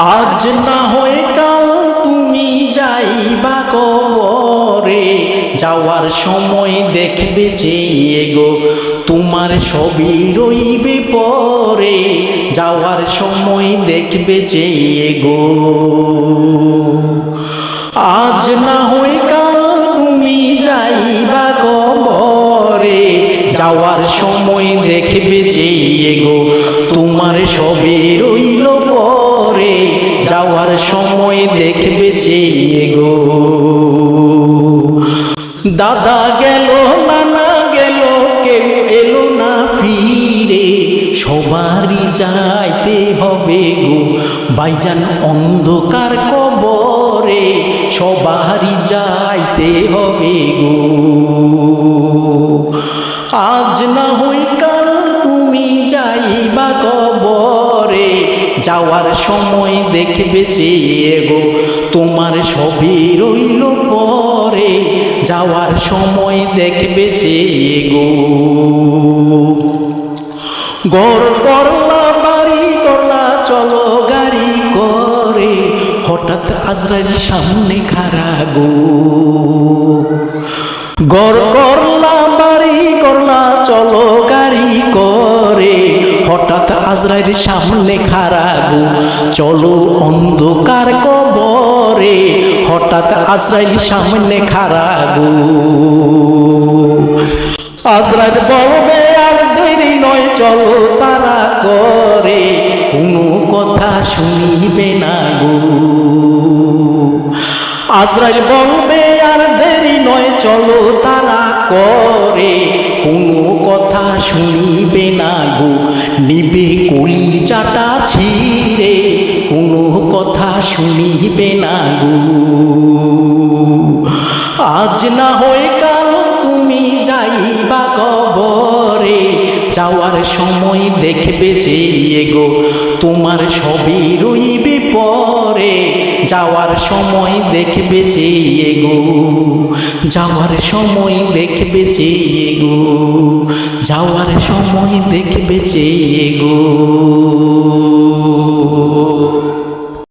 আজ না হয়ে কাল তুমি যাইবা কবরে। যাওয়ার সময় দেখবে যে গো তোমার সবই রইবে পরে। যাওয়ার সময় দেখবে যে গো আজ না হয়ে কাল তুমি যাইবা কবরে। যাওয়ার সময় দেখবে যে গো তোমার সবে রইল পরে যাওয়ার সময় দেখবে যে গো। দাদা গেল, নানা গেল, কেউ এলো না ফিরে। সবারই যাইতে হবে গো। বাইজান অন্ধকার কবরে, সবারই যাইতে হবে গো। আজ না হই যাওয়ার সময় দেখবে যে গো তোমার সবই রইল পরে। যাওয়ার সময় দেখবে যে গো গর করলা, বাড়ি করলা, চলো গাড়ি করে। হঠাৎ আজরাইল সামনে খারা গো। গর করলা, বাড়ি করলা, চলো গাড়ি করে। হঠাৎ আজরাইল সামনে খারা গো চলো অন্ধকার কবরে, হঠাৎ আজরাইল সামনে খারা গো আজরাইল বলবে, আর দেরি নয়, চলো তারা করে। কোনো কথা শুনিবে না গো। আজরাইল বলবে, আর দেরি নয়, চলো তারা করে। নিবে কলি চাটা ছিঁড়ে কোনো কথা শুনিবে না গু। আজ না হয়ে যাওয়ার সময় দেখবে যে গো তোমার সবই রইবে পরে। যাওয়ার সময় দেখবে যে গো যাওয়ার সময় দেখবে যে গো যাওয়ার সময় দেখবে যে গো